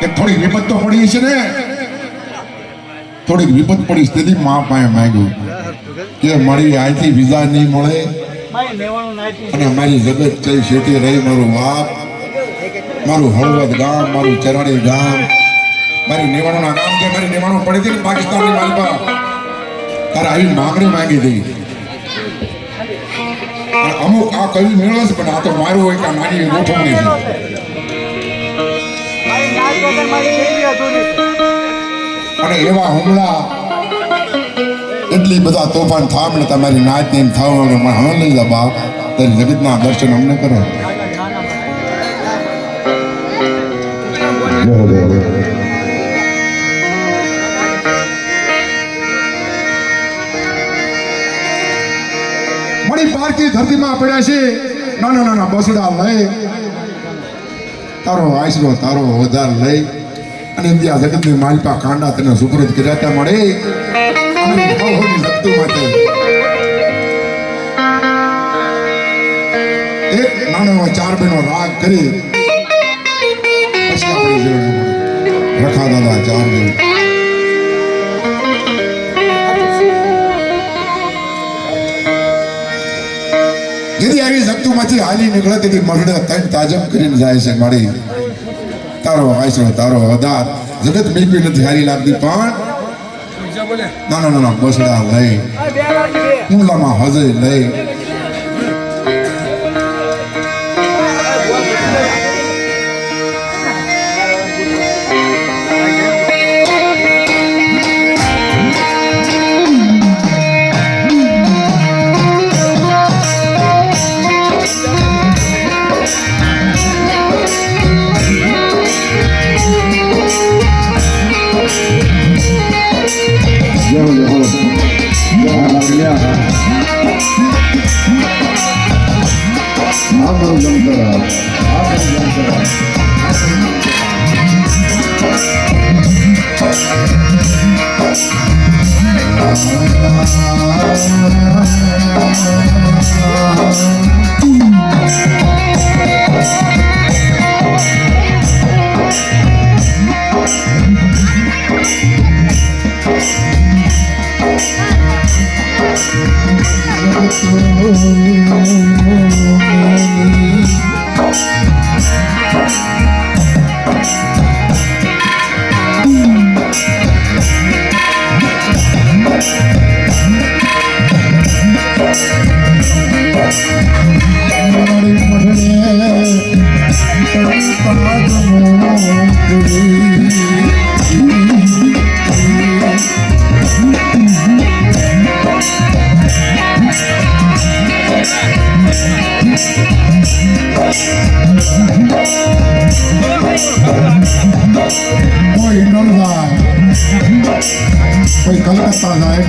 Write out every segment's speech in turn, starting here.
કે થોડી વિપત તો પડી છે ને. થોડીક વિપત પડી તેથી મા પાસે માંગ્યું કે મારી અહીંથી વિઝા નહીં મળે. અને મારી જગત ચઈ શેઠી રહી, મારું બાપ, મારું હળવદ ગામ, મારું ચરાડી ગામ, મારી નિવાણુના ગામ જે મારી નિવાણું પડી હતી પાકિસ્તાનની માલમાં તારે આવી માંગણી માંગી હતી. અમુક આ કવિ મેળવે છે, પણ આ તો મારું હોય કે આ નાની ગોઠવણી છે. અને એવા હુમલા એટલી બધા તોફાન તમારી નાચ ને થાવ અને હણ લઈ બાપ. તારી જગતના દર્શન અમને કરો. મણી પારકી ધરતીમાં પડ્યા છે. નાના નાના બસડા લઈ, તારો આશરો તારો વધાર લઈ અને ત્યાં જગતની માલપા કાંડા તને સુપ્રત કર્યા મળે. એક નાનો ચાર બહેનો રાગ કરી રખા દાદા, ચાર બહેન જેથી આવી શક્તિમાંથી હાલી નીકળે, તેથી મરડે, તન તાજમ કરીને જાય છે મારી. તારો આશરો તારો અદાર. જગત મેકવી નથી હારી લાગતી પણ નાના નાના બસડા લઈ. ઊંડામાં હજે લઈ.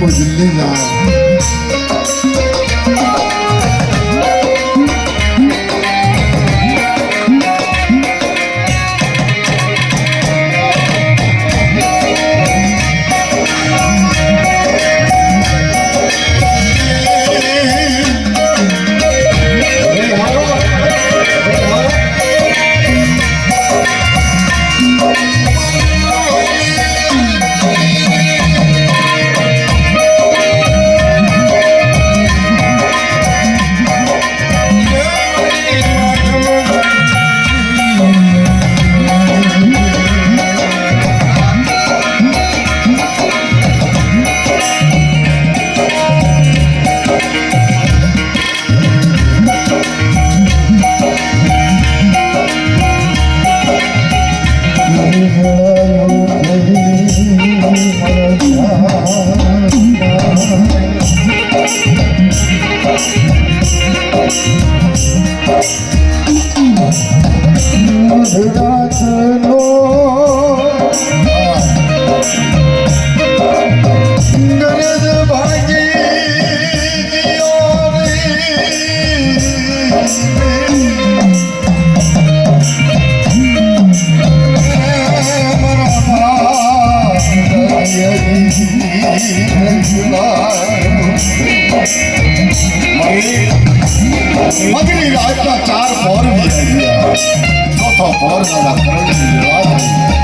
કલકત્તા જાય કોઈ por favor, no la prueben y.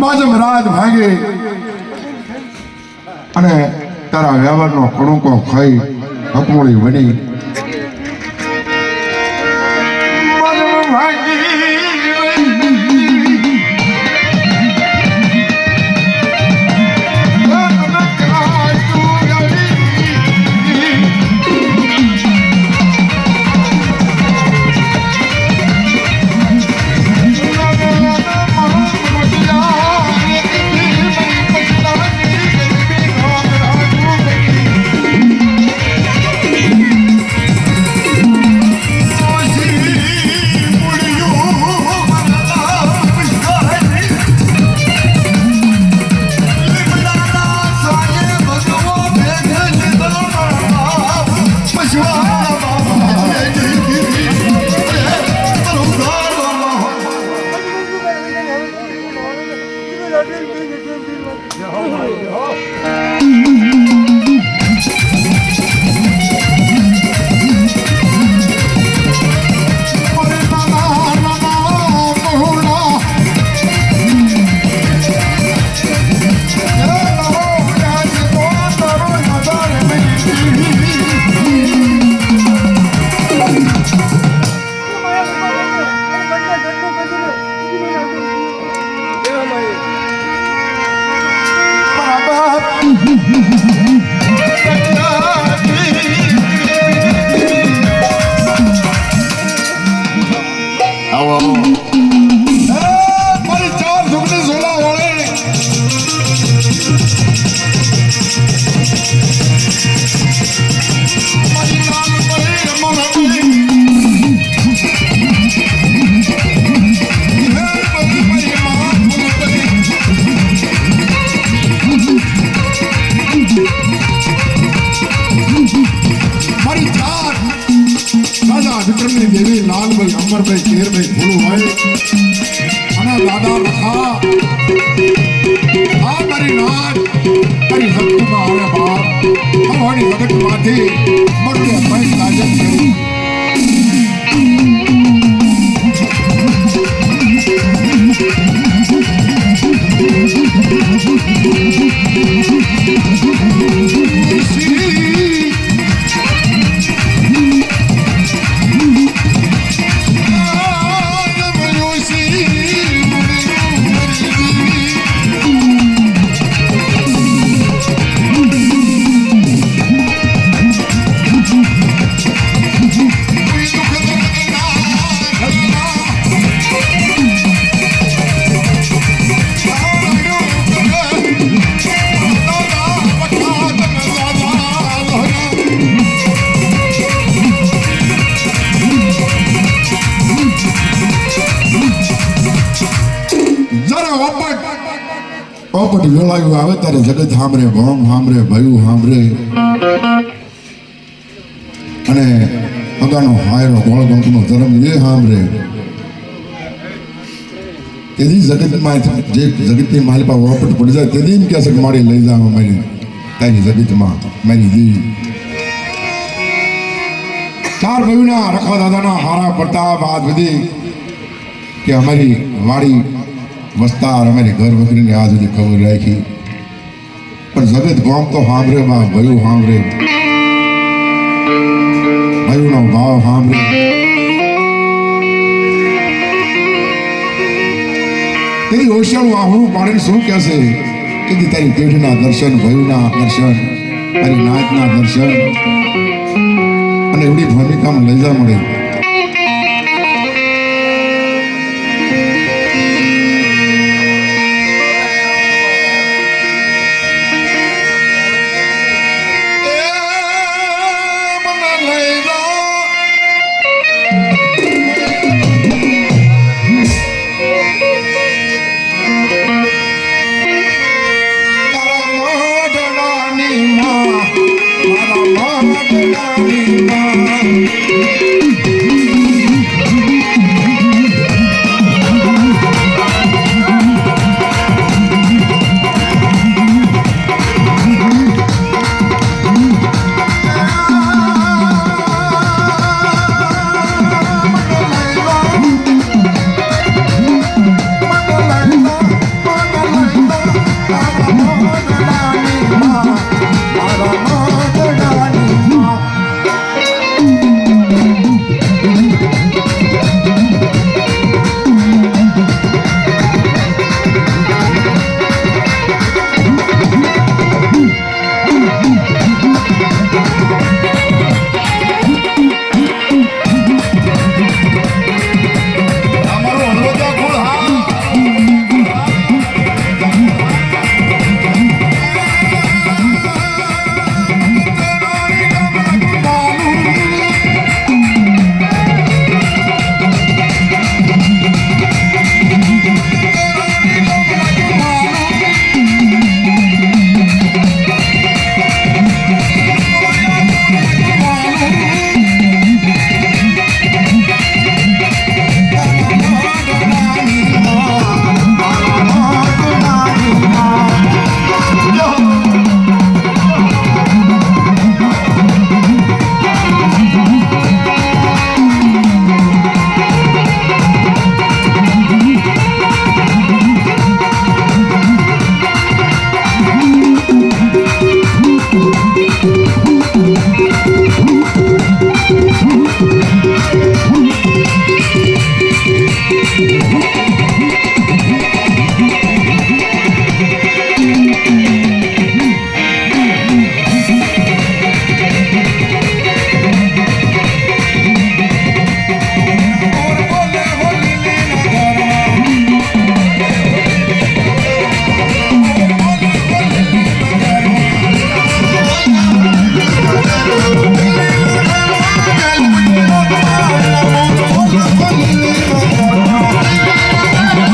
વાત રાત ભાંગે. અને તારા વ્યવહારનો કણુકો ખાઈ હકમોળી બની મારી નાદ મારી ઓપટ વેળાયું આવે ત્યારે જગત સાંભળે ભોમ સાંભળે ભયું સાંભળે અને અગાનો હાયરો ગોળ ગમતનો ધર્મ એ સાંભળે તેથી જગતમાં જે જગતની માલિપા ઓપટ પડી જાય તેથી એમ કહેશે કે મારી લઈ જાવ મારી. તારી જગતમાં મારી દેવી ચાર ભાઈઓના રખવા દાદાના હારા પ્રતાપ બાદ બધી કે અમારી વાડી વસ્તાર અમારી ઘર વખરીને આ સુધી ખબર રાખી. પણ જગત ગામ તો સાંભળે, બા, ભયું સાંભળે. ભયુંનો ભાવ સાંભળે. તેની હોશિયાળું આહુણું પાડીને શું કહેશે કે તારી પેઢીના દર્શન, ભયુના દર્શન, તારી નાચના દર્શન. અને એવડી ભૂમિકામાં લઈ જા મળે.